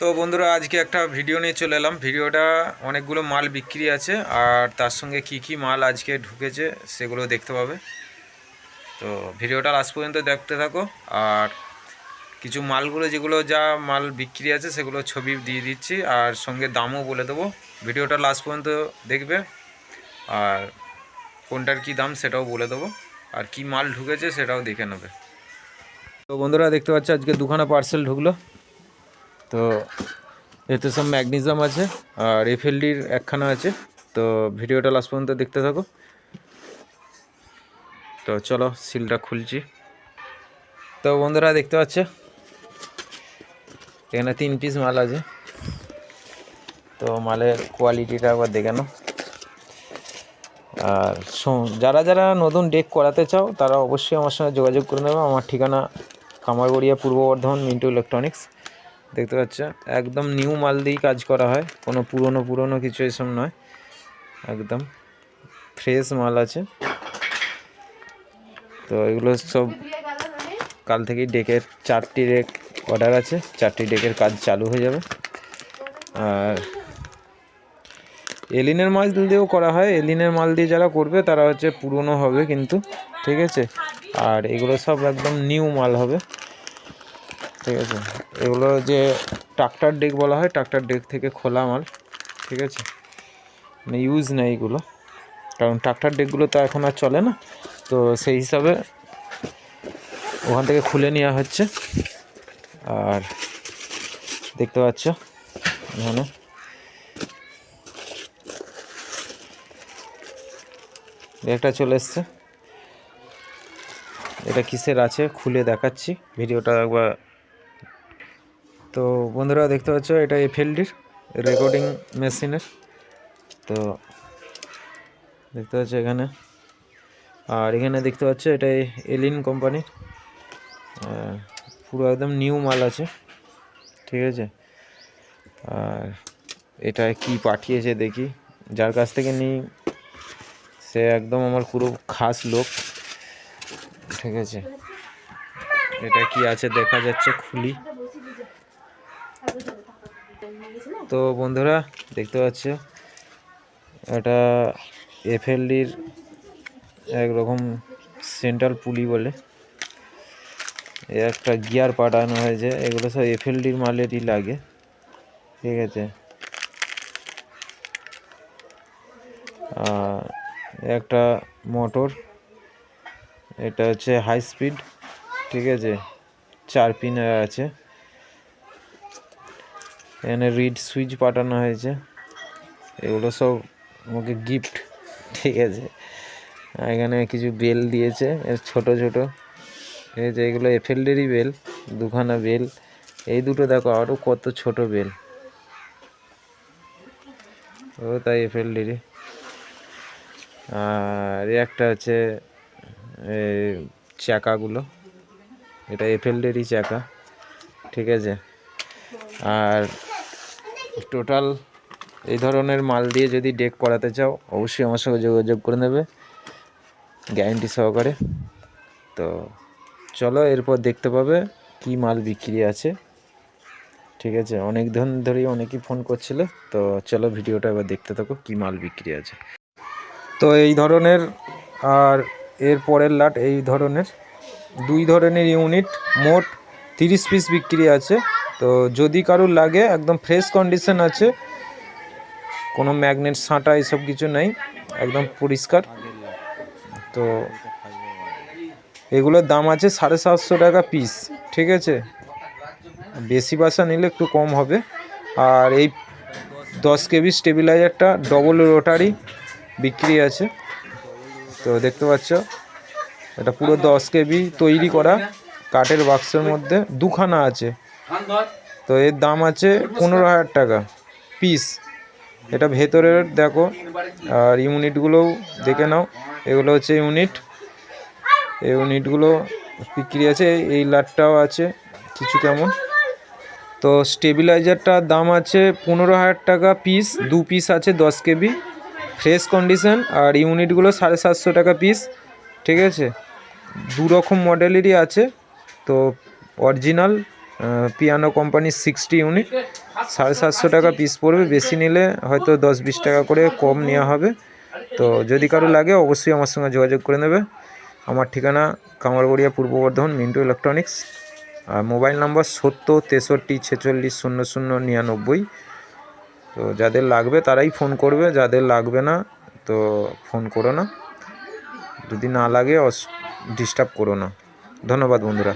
তো বন্ধুরা, আজকে একটা ভিডিও নিয়ে চলে এলাম। ভিডিওটা অনেকগুলো মাল বিক্রি আছে, আর তার সঙ্গে কি কি মাল আজকে ঢুকেছে সেগুলো দেখতে পাবে। তো ভিডিওটা লাস্ট পর্যন্ত দেখতে থাকো, আর কিছু মালগুলো যেগুলো যা মাল বিক্রি আছে সেগুলো ছবি দিয়ে দিচ্ছি, আর সঙ্গে দামও বলে দেবো। ভিডিওটা লাস্ট পর্যন্ত দেখবে, আর কোনটার কি দাম সেটাও বলে দেবো, আর কি মাল ঢুকেছে সেটাও দেখে নেবে। তো বন্ধুরা, দেখতে পাচ্ছ আজকে দুখানা পার্সেল ঢুকলো। তো এতে সব ম্যাগনেজিয়াম আছে আর এফএলডির একখানা আছে। তো ভিডিওটা লাস্ট পর্যন্ত দেখতে থাকো। তো চলো সিলটা খুলছি। তো বন্ধুরা, দেখতে পাচ্ছ? এখানে তিন পিস মাল আছে। তো মালের কোয়ালিটিটা একবার দেখে নাও। আর যারা যারা নতুন ডেক করাতে চাও, তারা অবশ্যই আমার সঙ্গে যোগাযোগ করে নেবে। আমার ঠিকানা কামারগড়িয়া পূর্ব বর্ধমান মিন্টু ইলেকট্রনিক্স দেখতে পাচ্ছ? একদম নিউ মাল দিয়েই কাজ করা হয়। কোনো পুরনো পুরনো কিছু এসব নয়। একদম ফ্রেশ মাল আছে। তো এগুলো সব কাল থেকেই ডেকের চারটি ডেক অর্ডার আছে। চারটি ডেকের কাজ চালু হয়ে যাবে। আর এলিনের মাল দিয়েও করা হয়। এলিনের মাল দিয়ে যারা করবে, তারা হচ্ছে পুরনো হবে কিন্তু, ঠিক আছে? আর এগুলো সব একদম নিউ মাল হবে। ঠিক আছে? এগুলো যে ট্রাক্টর ডেক বলা হয় ট্রাক্টর ডেক থেকে খোলা মাল, ঠিক আছে? মানে ইউজ নেই এগুলো। কারণ ট্রাক্টর ডেকগুলো তো এখন আর চলে না। তো সেই হিসাবে ওখান থেকে খুলে নেওয়া হচ্ছে। আর দেখতে পাচ্ছ এখানে। একটা চলে এসছে। এটা কিসের আছে? খুলে দেখাচ্ছি। ভিডিওটা একবার তো বন্ধুরা দেখতে পাচ্ছ, এটা এফএলডির রেকর্ডিং মেশিনের তো দেখতে পাচ্ছ এখানে। আর এখানে দেখতে পাচ্ছ, এটা এলিন কোম্পানির পুরো একদম নিউ মাল আছে। ঠিক আছে? আর এটা কি পাঠিয়েছে দেখি। যার কাছ থেকে নিই, সে একদম আমার পুরো খাস লোক। ঠিক আছে? এটা কি আছে দেখা যাচ্ছে খুলি। তো বন্ধুরা, দেখতে পাচ্ছ? এটা এফএলডির একরকম সেন্ট্রাল পুলি বলে। একটা গিয়ার পাঠানো হয়েছে। এগুলো সব এফএলডির মালেরই লাগে। ঠিক আছে? একটা মোটর। এটা হচ্ছে হাই স্পিড। ঠিক আছে? চার পিনের আছে। এখানে রিড সুইচ পাঠানো হয়েছে। এগুলো সব আমাকে গিফট ঠিক আছে। এখানে কিছু বেল দিয়েছে ছোট ছোট। ঠিক আছে, এগুলো এফএলডেরই বেল দুখানা বেল এই দুটো দেখো আরও কত ছোট বেল ও তাই এফএলডেরই আর একটা এই চাকাগুলো। এটা এফএলডেরই চাকা, ঠিক আছে। আর টোটাল এই ধরনের মাল দিয়ে যদি ডেক করাতে চাও, অবশ্যই আমার সঙ্গে যোগাযোগ করে নেবে গ্যারেন্টি সহকারে। তো চলো এরপর দেখতে পাবে কি মাল বিক্রি আছে। ঠিক আছে, অনেক দিন ধরেই অনেকেই ফোন করছিল, তো চলো ভিডিওটা এবার দেখতে থাকো কি মাল বিক্রি আছে। তো এই ধরনের আর এর পরের লাট এই ধরনের। দুই ধরনের ইউনিট মোট তিরিশ পিস বিক্রি আছে। তো যদি কারোর লাগে, একদম ফ্রেশ কন্ডিশন আছে, কোনো ম্যাগনেট সাঁটা এসব কিছু নেই, একদম পরিষ্কার। তো এগুলোর দাম আছে সাড়ে সাতশো টাকা পিস ঠিক আছে? বেশি বাসা নিলে একটু কম হবে। আর এই দশ কেবি স্টেবিলাইজারটা ডবল রোটারি বিক্রি আছে। তো দেখতে পাচ্ছ, এটা পুরো দশ কেবি তৈরি করা, কাঠের বাক্সের মধ্যে দুখানা আছে। তো এর দাম আছে পনেরো হাজার টাকা পিস এটা ভেতরের দেখো, আর ইউনিটগুলোও দেখে নাও। এগুলো হচ্ছে ইউনিট। এই ইউনিটগুলো বিক্রি আছে, এই লাটটাও আছে, কিছু কেমন। তো স্টেবিলাইজারটার দাম আছে পনেরো হাজার টাকা পিস দু পিস আছে দশ কেবি। ফ্রেশ কন্ডিশন, আর ইউনিটগুলো সাড়ে সাতশো টাকা পিস ঠিক আছে? দু রকম মডেলেরই আছে, তো অরিজিনাল পিয়ানো কোম্পানির সিক্সটি ইউনিট সাড়ে সাতশো টাকা পিস পড়বে। বেশি নিলে হয়তো দশ বিশ টাকা করে কম নেওয়া হবে। তো যদি কারও লাগে, অবশ্যই আমার সঙ্গে যোগাযোগ করে নেবে। আমার ঠিকানা কামারগড়িয়া পূর্ব বর্ধমান, মিন্টু ইলেকট্রনিক্স আর মোবাইল নম্বর সত্তর, তেষট্টি, ছেচল্লিশ, শূন্য শূন্য, নিরানব্বই। তো যাদের লাগবে, তারাই ফোন করবে। যাদের লাগবে না, তো ফোন করো না। যদি না লাগে ডিস্টার্ব করো না। ধন্যবাদ বন্ধুরা।